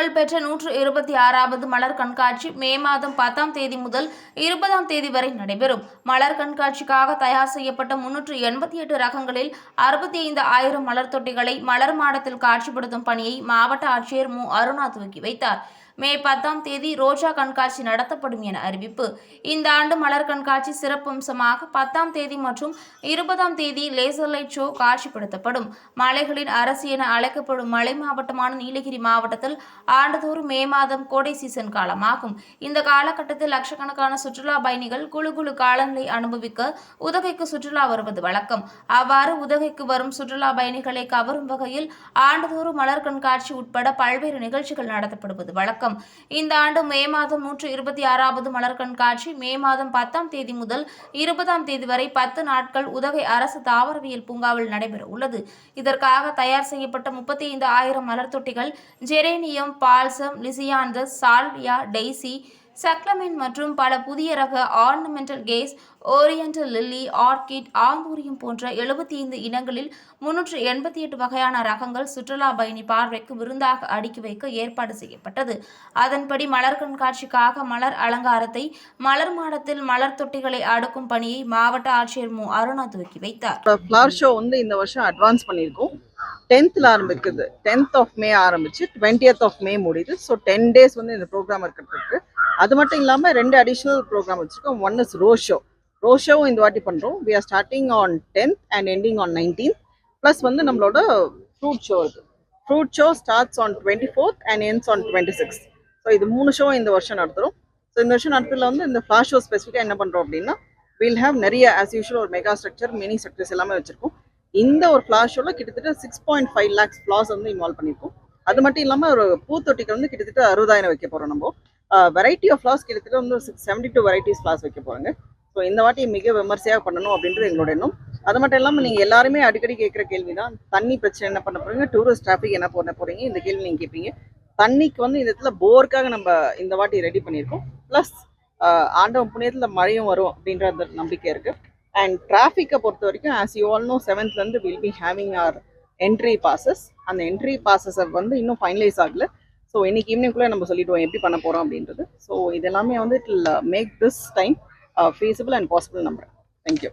புகழ்பெற்ற நூற்று இருபத்தி ஆறாவது மலர் கண்காட்சி மே மாதம் பத்தாம் தேதி முதல் இருபதாம் தேதி வரை நடைபெறும். மலர் கண்காட்சிக்காக தயார் செய்யப்பட்ட முன்னூற்று எண்பத்தி எட்டு ரகங்களில் அறுபத்தி ஐந்து ஆயிரம் மலர் தொட்டிகளை மலர் மாடத்தில் காட்சிப்படுத்தும் பணியை மாவட்ட ஆட்சியர் மு. அருணா துவக்கி வைத்தார். மே பத்தாம் தேதி ரோஜா கண்காட்சி நடத்தப்படும் என அறிவிப்பு. இந்த ஆண்டு மலர் கண்காட்சி சிறப்பம்சமாக பத்தாம் தேதி மற்றும் இருபதாம் தேதி லேசர் லைட் ஷோ காட்சிப்படுத்தப்படும். மலைகளின் அரசு என அழைக்கப்படும் மலை மாவட்டமான நீலகிரி மாவட்டத்தில் ஆண்டுதோறும் மே மாதம் கோடை சீசன் காலமாகும். இந்த காலகட்டத்தில் லட்சக்கணக்கான சுற்றுலா பயணிகள் குழு குழு காலநிலை அனுபவிக்க உதகைக்கு சுற்றுலா வருவது வழக்கம். அவ்வாறு உதகைக்கு வரும் சுற்றுலா பயணிகளை கவரும் வகையில் ஆண்டுதோறும் மலர் கண்காட்சி உட்பட பல்வேறு நிகழ்ச்சிகள் நடத்தப்படுவது வழக்கம். இந்த ஆண்டு மே மாதம் நூற்று இருபத்தி ஆறாவது மலர் கண்காட்சி மே மாதம் பத்தாம் தேதி முதல் இருபதாம் தேதி வரை பத்து நாட்கள் உதகை அரசு தாவரவியல் பூங்காவில் நடைபெற உள்ளது. இதற்காக தயார் செய்யப்பட்ட முப்பத்தி ஐந்து ஆயிரம் மலர் தொட்டிகள் geranium balsam lisianthus salvia daisy cyclamen மற்றும் பல புதிய ரக ornamental grass oriental lily orchid anthurium போன்ற எழுபத்தி ஐந்து இனங்களில் முன்னூற்று எண்பத்தி எட்டு வகையான ரகங்கள் சுற்றுலா பயணி பார்வைக்கு விருந்தாக அடுக்கி வைக்க ஏற்பாடு செய்யப்பட்டது. அதன்படி மலர் கண்காட்சிக்காக மலர் அலங்காரத்தை மலர் மாடத்தில் மலர் தொட்டிகளை அடுக்கும் பணியை மாவட்ட ஆட்சியர் மு. அருணா துவக்கி வைத்தார். ஃப்ளவர் ஷோ வந்து இந்த வருஷம் அட்வான்ஸ் பண்ணியிருக்கோம். டென்த்தில் ஆரம்பிக்குது. டென்த் ஆஃப் மே ஆரம்பிச்சு டுவெண்ட்டியத் ஆஃப் மே முடியுது. ஸோ டென் டேஸ் வந்து இந்த ப்ரோக்ராம் இருக்கிறதுக்கு. அது மட்டும் இல்லாமல் ரெண்டு அடிஷ்னல் ப்ரோக்ராம் வச்சுருக்கோம். One is rose show rose ஷோவும் இந்த வாட்டி பண்ணுறோம் we are starting on tenth and ending on nineteen plus வந்து நம்மளோட ஃப்ரூட் ஷோ இருக்குது fruit show starts on twenty fourth and ends on twenty six so இது மூணு show இந்த வருஷம் நடத்துகிறோம் ஸோ இந்த வருஷம் நடத்துல வந்து இந்த ஃப்ளாஷ் ஷோ ஸ்பெசிஃபிக்காக என்ன பண்ணுறோம் அப்படின்னா வில் ஹேவ் நிறைய ஆஸ் யூஷுவல் ஒரு மெகா ஸ்ட்ரக்சர் மினி ஸ்ட்ரக்சர்ஸ் எல்லாமே வச்சிருக்கோம். இந்த ஒரு ஃப்ளார் ஷோவில் கிட்டத்தட்ட six point five lakhs flowers வந்து இன்வால்வ் பண்ணியிருக்கோம் அது மட்டும் இல்லாமல் ஒரு பூத்தொட்டிக்கு வந்து கிட்டத்தட்ட அறுபதாயிரம் வைக்க போகிறோம் நம்ம. வெரைட்டி ஆஃப் ஃப்ளார்ஸ் கிட்டத்தட்ட வந்து six seventy two varieties flowers வைக்க போகிறாங்க ஸோ இந்த வாட்டி மிக விமர்சையாக பண்ணணும் அப்படின்றது எங்களோட எண்ணம். அது மட்டும் இல்லாமல் நீங்கள் எல்லாருமே அடிக்கடி கேட்குற கேள்வி தான் தண்ணி பிரச்சனை என்ன பண்ண போறீங்க டூரிஸ்ட் டிராஃபிக் என்ன பண்ண போறீங்க இந்த கேள்வி நீங்கள் கேட்பீங்க. தண்ணிக்கு வந்து இந்த இடத்துல போருக்காக நம்ம இந்த வாட்டி ரெடி பண்ணியிருக்கோம். ப்ளஸ் ஆண்டவன் புண்ணியத்தில் மழையும் வரும் அப்படின்ற அந்த நம்பிக்கை இருக்குது அண்ட் டிராஃபிக்கை பொறுத்த வரைக்கும் as you all know செவன்த்லேருந்து will be having our entry passes அந்த என்ட்ரி பாசஸை வந்து இன்னும் ஃபைனலைஸ் ஆகல. ஸோ இன்னைக்கு ஈவினிங்குள்ளே நம்ம சொல்லிவிடுவோம் எப்படி பண்ண போகிறோம் அப்படின்றது. ஸோ இது எல்லாமே வந்து it make this time feasible and possible நம்புறேன் தேங்க்யூ